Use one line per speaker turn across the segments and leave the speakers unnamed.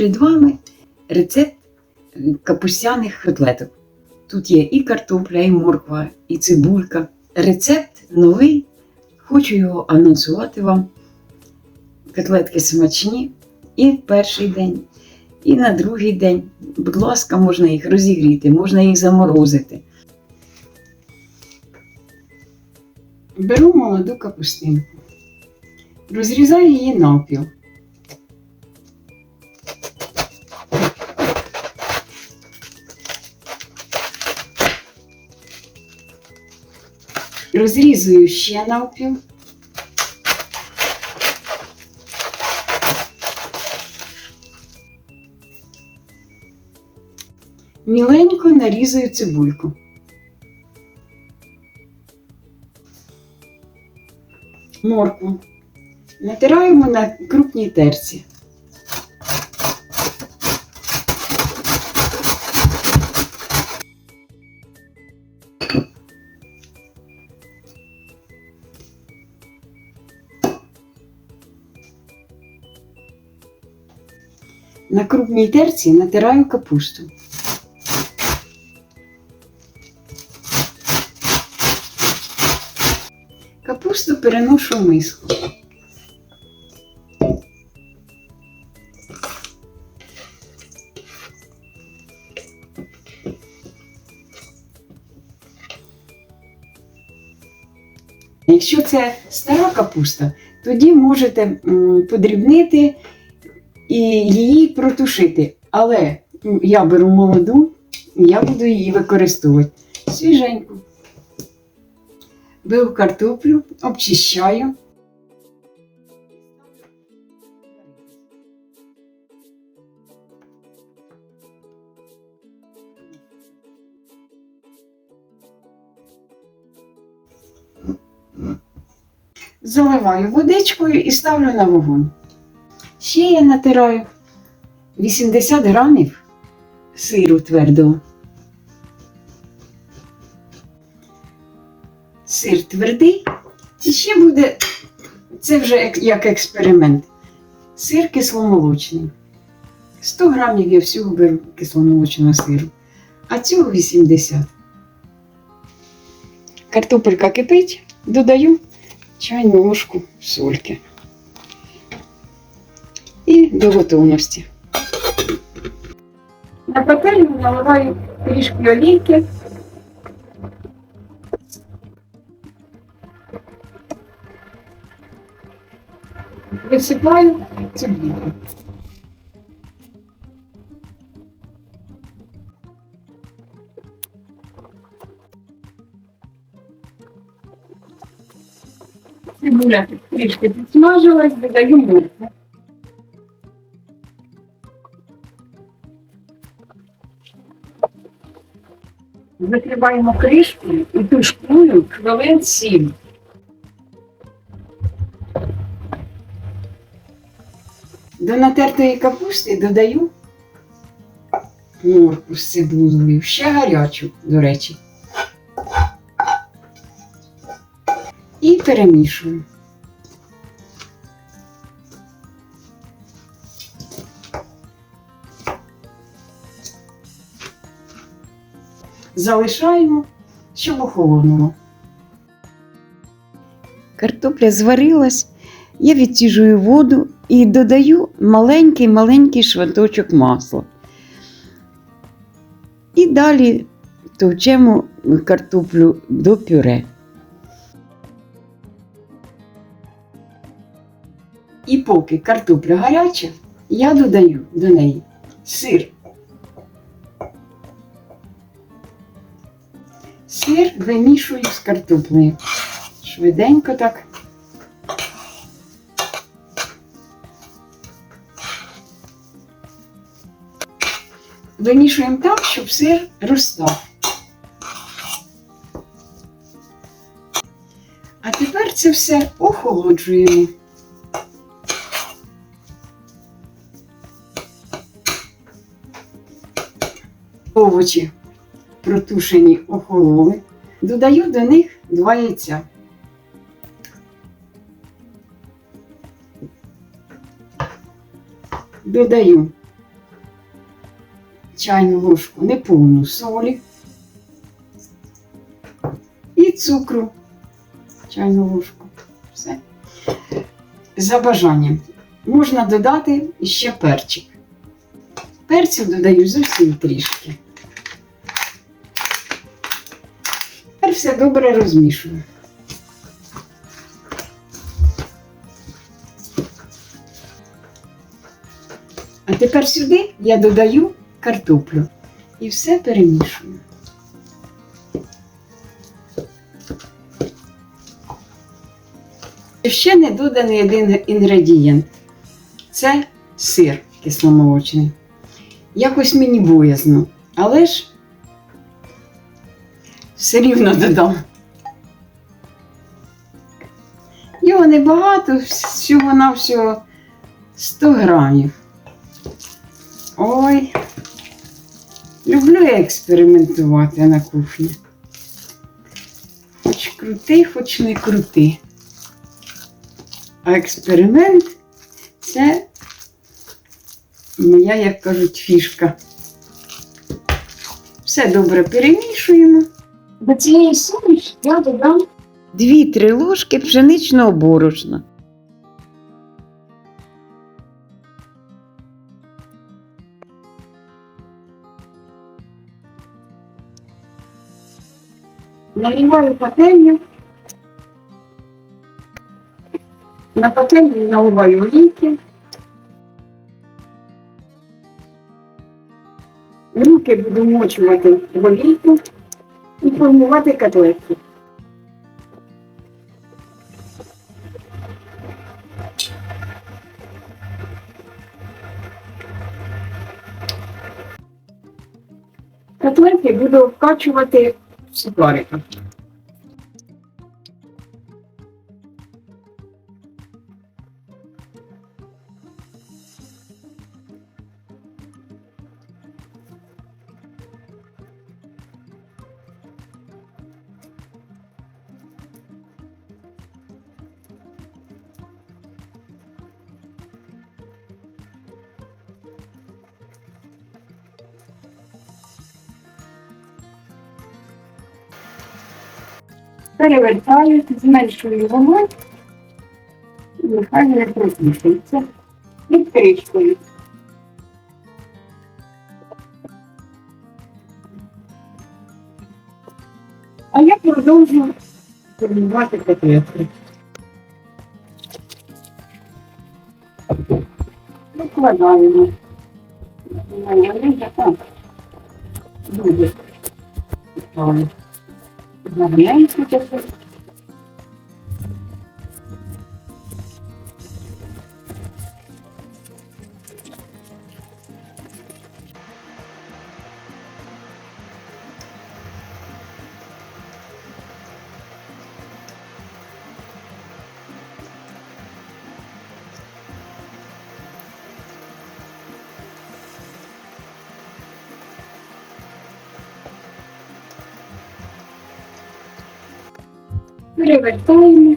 перед вами рецепт капустяних котлеток. Тут є і картопля, і морква, і цибулька. Рецепт новий. Хочу його анонсувати вам. Котлетки смачні і в перший день, і на другий день. Будь ласка, можна їх розігріти, можна їх заморозити. Беру молоду капустинку, розрізаю її навпіл. Розрізую ще навпіл. Міленько нарізаю цибульку. Моркву. Натираємо на крупній терці. На крупній терці натираю капусту. Капусту переношу в миску. Якщо це стара капуста, тоді можете подрібнити і її протушити. Але я беру молоду, я буду її використовувати свіженьку. Беру картоплю, обчищаю. Заливаю водичкою і ставлю на вогонь. Ще я натираю 80 грамів сиру твердого. Сир твердий. І ще буде, це вже як, експеримент. Сир кисломолочний. 100 грамів я всього беру кисломолочного сиру, а цього 80. Картопелька кипить, додаю чайну ложку сольки. І до готовності. На пательню наливаю трішки олійки. Висипаю цибулю. Цибуля трішки підсмажилась, додаю моркву. Закриваємо кришкою і тушкую хвилин 7. До натертої капусти додаю морку з цибулею, ще гарячу, до речі. І перемішую. Залишаємо, щоб охолонуло. Картопля зварилась, я відтіжую воду і додаю маленький-маленький шматочок масла. І далі товчемо картоплю до пюре. І поки картопля гаряча, я додаю до неї сир. Сир вимішую з картоплею. Швиденько так. Вимішуємо так, щоб сир розстав. А тепер це все охолоджуємо. Овочі протушені охололи. Додаю до них два яйця. Додаю чайну ложку неповну солі і цукру чайну ложку. Все. За бажанням. Можна додати ще перчик. Перцю додаю зовсім трішки. Все добре розмішую. А тепер сюди я додаю картоплю і все перемішую. Ще не доданий один інгредієнт. Це сир кисломолочний. Якось мені боязно, але ж все рівно додам. Його небагато, всього на всього 100 грамів. Ой, люблю я експериментувати на кухні. Хоч крутий, хоч не крутий. А експеримент це моя, як кажуть, фішка. Все добре перемішуємо. До цієї суміші я додам 2-3 ложки пшеничного борошна. Наливаю пательню. На пательню наливаю олійки. Руки буду мочувати в олійку формувати котлетки. Котлетки буду вкачувати в сухарика. Перевертаю, зменшую вогонь і нехай не протушується. Під кришкою. А я продовжу формувати котлетки. Викладаємо. Майонез, так. Дуже. Ставимо. momento, depois Перевертаємо.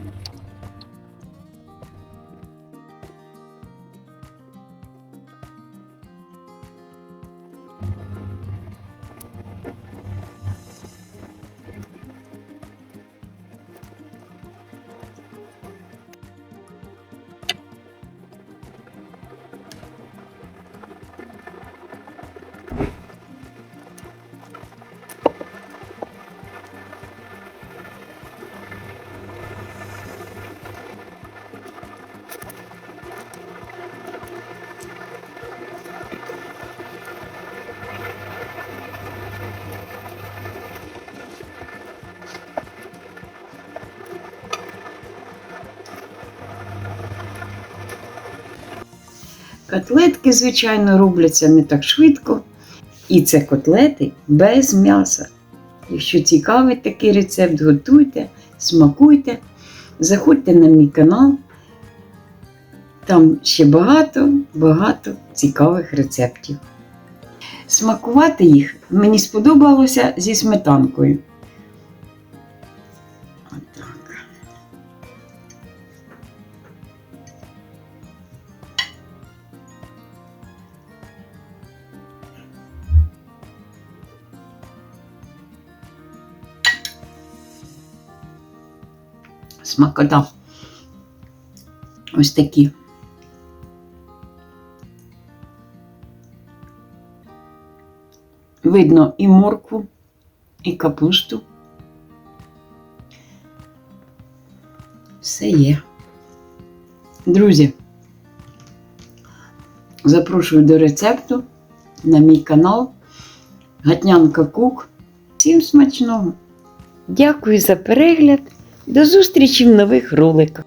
Котлетки, звичайно, робляться не так швидко. І це котлети без м'яса. Якщо цікавий такий рецепт, готуйте, смакуйте, заходьте на мій канал. Там ще багато, багато цікавих рецептів. Смакувати їх мені сподобалося зі сметанкою. Смакота. Ось такі. Видно і моркву, і капусту. Все є. Друзі, запрошую до рецепту на мій канал Гатнянка Кук. Всім смачного! Дякую за перегляд. До зустрічі в нових роликах.